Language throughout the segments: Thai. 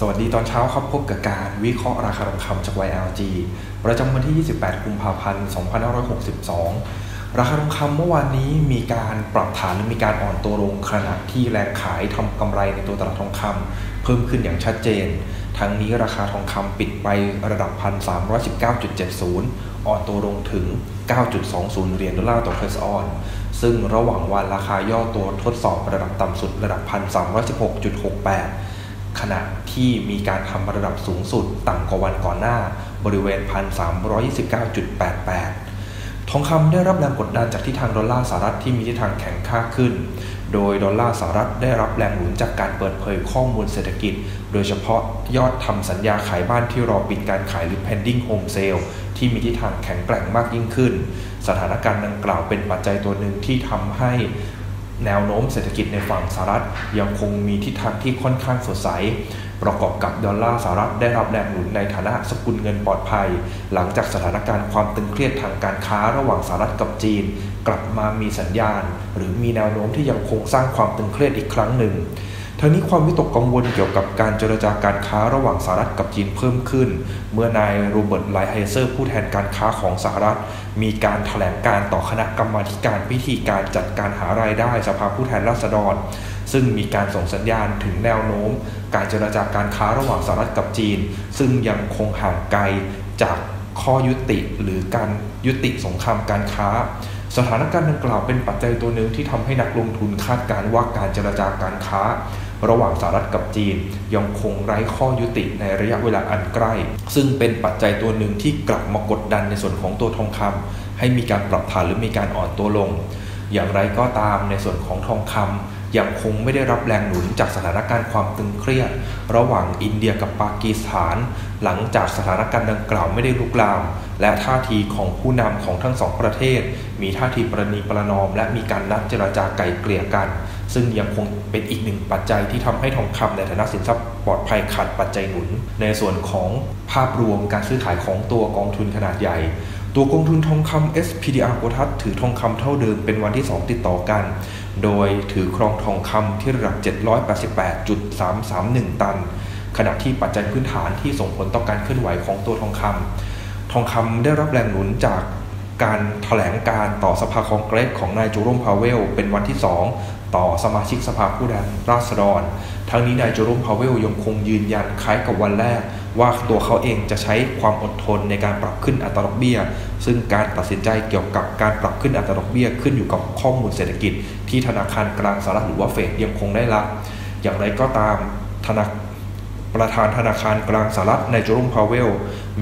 สวัสดีตอนเช้าครับพบกับการวิเคราะห์ราคาทองคำจาก YLG ประจำวันที่ 28 กุมภาพันธ์ 2562 ราคาทองคำเมื่อวานนี้มีการปรับฐานมีการอ่อนตัวลงขณะที่แรงขายทำกำไรในตัวตลาดทองคำเพิ่มขึ้นอย่างชัดเจน ทั้งนี้ราคาทองคำปิดไประดับ 1,319.70 อ่อนตัวลงถึง 9.20 เหรียญดอลลาร์ต่อเพรสออนซึ่งระหว่างวันราคาย่อตัวทดสอบระดับต่ำสุดระดับ 1,316.68 ขณะที่มีการทำระดับสูงสุดต่ำกว่าวันก่อนหน้า บริเวณ 1,329.88 ทองคำได้รับแรงกดดันจากทิศทางดอลลาร์สหรัฐที่มีทิศทางแข็งค่าขึ้น โดยดอลลาร์สหรัฐได้รับแรงหนุนจากการเปิดเผยข้อมูลเศรษฐกิจ โดยเฉพาะยอดทำสัญญาขายบ้านที่รอปิดการขายหรือ pending home sale ที่มีทิศทางแข็งแกร่งมากยิ่งขึ้น สถานการณ์ดังกล่าวเป็นปัจจัยตัวหนึ่งที่ทำให้ แนวโน้มเศรษฐกิจในฝั่งสหรัฐยังคงมีทิศทางที่ค่อนข้างสดใส ประกอบกับดอลลาร์สหรัฐได้รับแรงหนุนในฐานะสกุลเงินปลอดภัย หลังจากสถานการณ์ความตึงเครียดทางการค้าระหว่างสหรัฐกับจีน กลับมามีสัญญาณ หรือมีแนวโน้มที่ยังคงสร้างความตึงเครียดอีกครั้งหนึ่ง ทั้งนี้ความวิตกกังวลเกี่ยวกับการเจรจาการค้าระหว่างสหรัฐกับจีนเพิ่มขึ้น เมื่อนายโรเบิร์ตไลไฮเซอร์ผู้แทนการค้าของสหรัฐ มีการถแถลงการต่อคณะกรรมาการพิธีการจัดการหารายได้สภาผู้แทนราษฎร ซึ่งมีการส่งสัญญาณถึงแนวโน้ม การเจรจาการค้าระหว่างสหรัฐกับจีน ซึ่งยังคงห่างไกลจากข้อยุติหรือการยุติสงครามการค้าสถานการณ์ดังกล่าวเป็นปัจจัยตัวหนึ่งที่ทำให้นักลงทุนคาดการณ์ว่าการเจรจาการค้า ระหว่างสหรัฐกับจีน ยังคงไร้ข้อยุติในระยะเวลาอันใกล้ ซึ่งเป็นปัจจัยตัวหนึ่งที่กลับมากดดันในส่วนของตัวทองคำให้มีการปรับฐานหรือมีการอ่อนตัวลง อย่างไรก็ตามในส่วนของทองคำยังคงไม่ได้รับแรงหนุนจากสถานการณ์ความตึงเครียด ระหว่างอินเดียกับปากีสถาน หลังจากสถานการณ์ดังกล่าวไม่ได้ลุกลาม และท่าทีของผู้นำของทั้งสองประเทศ มีท่าทีประนีประนอม และมีการนัดเจรจาไกลเกลี่ยกัน ซึ่งยังคงเป็นอีกหนึ่งปัจจัยที่ทำให้ทองคำในฐานะสินทรัพย์ปลอดภัยขาดปัจจัยหนุน ในส่วนของภาพรวมการซื้อขายของตัวกองทุนขนาดใหญ่ ตัวกองทุนทองคำ SPDR โกทัศถือทองคำเท่าเดิมเป็นวันที่ 2 ติดต่อกัน โดยถือครองทองคำที่ระดับ 788.331 ตัน ขณะที่ปัจจัยพื้นฐานที่ส่งผลต่อการเคลื่อนไหวของตัวทองคำทองคำได้รับแรงหนุนจากการถแถลงการต่อสภาคองเกรสของนายจูโรมพาเวล เป็นวันที่ 2 ต่อสมาชิกสภาผู้แทนราษฎร ทั้งนี้นายจูโรมพาวเวลยังคงยืนยันคล้ายกับวันแรก ว่าตัวเขาเองจะใช้ความอดทนในการปรับขึ้นอัตราดอกเบี้ย ซึ่งการตัดสินใจเกี่ยวกับการปรับขึ้นอัตราดอกเบี้ยขึ้นอยู่กับข้อมูลเศรษฐกิจ ที่ธนาคารกลางสหรัฐหรือว่าเฟดยังคงได้รับ อย่างไรก็ตามธนาประธานธนาคารกลางสหรัฐในโจรมพาวเวล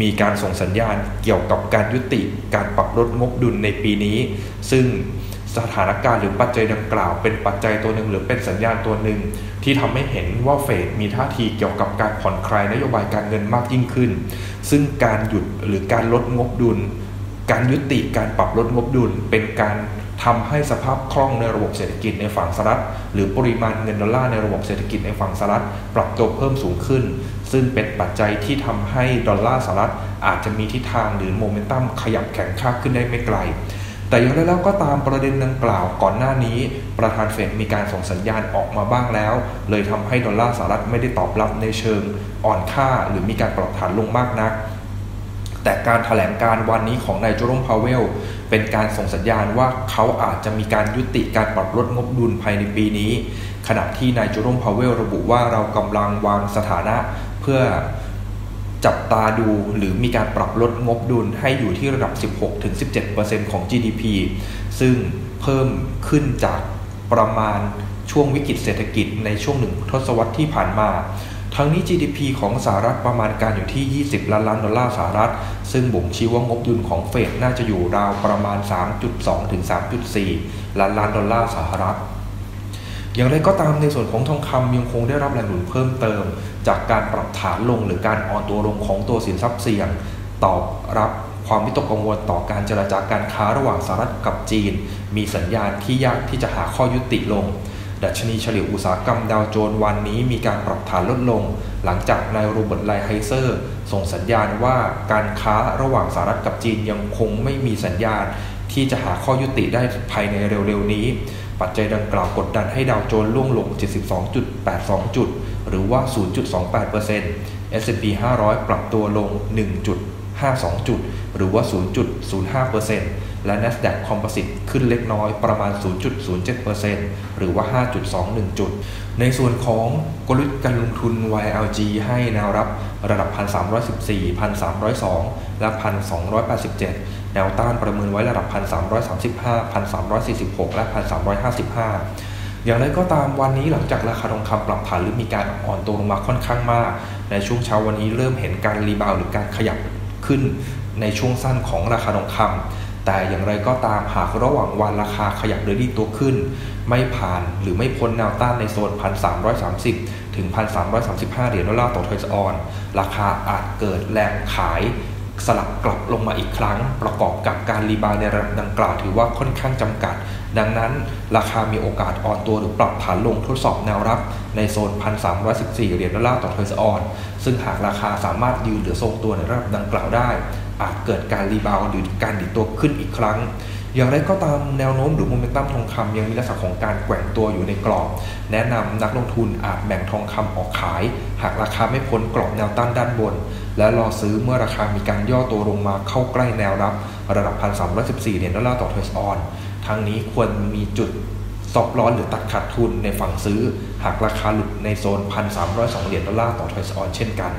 มีการส่งสัญญาณเกี่ยวกับการยุติการปรับลดงบดุลในปีนี้ ซึ่ง สถานการณ์หรือปัจจัยดังกล่าว เป็นปัจจัยตัวหนึ่งหรือเป็นสัญญาณตัวหนึ่ง ที่ทำให้เห็นว่าเฟดมีท่าทีเกี่ยวกับการผ่อนคลายนโยบายการเงินมากยิ่งขึ้น ซึ่งการหยุดหรือการลดงบดุล การยุติการปรับลดงบดุล เป็นการทำให้สภาพคล่องในระบบเศรษฐกิจในฝั่งสหรัฐหรือปริมาณเงินดอลลาร์ในระบบเศรษฐกิจในฝั่งสหรัฐปรับตัวเพิ่มสูงขึ้น ซึ่งเป็นปัจจัยที่ทำให้ดอลลาร์สหรัฐอาจจะมีทิศทางหรือโมเมนตัมขยับแข็งค่าขึ้นได้ไม่ไกล แต่อย่างไรแล้วก็ตามประเด็นดังกล่าวก่อนหน้านี้ประธานเฟดมีการส่งสัญญาณออกมาบ้างแล้ว เลยทำให้ดอลลาร์สหรัฐไม่ได้ตอบรับในเชิงอ่อนค่าหรือมีการปรับฐานลงมากนัก แต่การถแถลงการวันนี้ของนายโจรมพาวเวล เป็นการส่งสัญญาณว่าเขาอาจจะมีการยุติการปรับลดงบดุลภายในปีนี้ ขณะที่นายโจรมพาวเวลระบุว่าเรากำลังวางสถานะเพื่อ จับตาดูหรือมีการปรับลดงบดุลให้อยู่ที่ระดับ 16-17%ของ GDP ซึ่งเพิ่มขึ้นจากประมาณช่วงวิกฤตเศรษฐกิจในช่วงหนึ่งทศวรรษที่ผ่านมา ทั้งนี้ GDP ของสหรัฐประมาณการอยู่ที่ 20 ล้านล้านดอลลาร์สหรัฐ ซึ่งบ่งชี้ว่างบดุลของเฟดน่าจะอยู่ราวประมาณ 3.2 ถึง 3.4 ล้านล้านดอลลาร์สหรัฐ อย่างไรก็ตามในส่วนของทองคำยังคงได้รับแรงหนุนเพิ่มเติม จากการปรับฐานลงหรือการอ่อนตัวลงของตัวสินทรัพย์เสี่ยง ตอบรับความวิตกกังวลต่อการเจรจาการค้าระหว่างสหรัฐกับจีน มีสัญญาณที่ยากที่จะหาข้อยุติลง ดัชนีเฉลี่ยอุตสาหกรรมดาวโจนส์วันนี้มีการปรับฐานลดลง หลังจากนายโรเบิร์ตไลไฮเซอร์ ส่งสัญญาณว่าการค้าระหว่างสหรัฐกับจีนยังคงไม่มีสัญญาณที่จะหาข้อยุติได้ภายในเร็วๆนี้ ปัจจัยดังกล่าวกดดันให้ดาวโจนส์ล่วงลง 72.82 จุด หรือว่า 0.28% S&P 500 ปรับตัวลง 1.52 จุด หรือว่า 0.05%และ NASDAQ Composite ขึ้นเล็กน้อยประมาณ 0.07%หรือว่า 5.21 จุด ในส่วนของกลยุทธ์การลงทุน YLG ให้แนวรับระดับ 1,314 1,302 และ 1,287 แนวต้านประเมินไว้ระดับ 1,335 1,346 และ 1,355 อย่างไรก็ตามวันนี้หลังจากราคาทองคำปรับฐานหรือมีการอ่อนตัวลงมาค่อนข้างมาก ในช่วงเช้าวันนี้เริ่มเห็นการรีบาวหรือการขยับขึ้นในช่วงสั้นของราคาทองคำแต่อย่างไรก็ตามหากระหว่างวันราคาขยับหรือดีตัวขึ้น ไม่ผ่านหรือไม่พ้นแนวต้านในโซน 1,330 ถึง 1,335 เหรียญดอลลาร์ต่อทอยส์ออน ราคาอาจเกิดแรงขาย สลับกลับลงมาอีกครั้ง ประกอบกับการรีบาในระดับดังกล่าวถือว่าค่อนข้างจำกัด ดังนั้น ราคามีโอกาสอ่อนตัวหรือปรับฐานลงทดสอบแนวรับ ในโซน 1,314 เหรียญดอลลาร์ต่อเทอร์ซออน ซึ่งหากราคาสามารถยืนหรือทรงตัวในระดับดังกล่าวได้ อาจเกิดการรีบาวหรือการดิดตัวขึ้นอีกครั้ง อย่างไรก็ตามแนวโน้มหรือโมเมนตัมทองคำยังมีลักษณะของการแกว่งตัวอยู่ในกรอบ แนะนำนักลงทุนอาจแบ่งทองคำออกขาย หากราคาไม่พ้นกรอบแนวต้านด้านบน และรอซื้อเมื่อราคามีการย่อตัวลงมาเข้าใกล้แนวรับ ระดับ 1,314เหรียญดอลลาร์ต่อทส์ออนทั้งนี้ควรมีจุดซอบร้อนหรือตัดขาดทุนในฝั่งซื้อ หากราคาหลุดในโซน 1,302เหรียญดอลลาร์ต่อทส์ออนเช่นกัน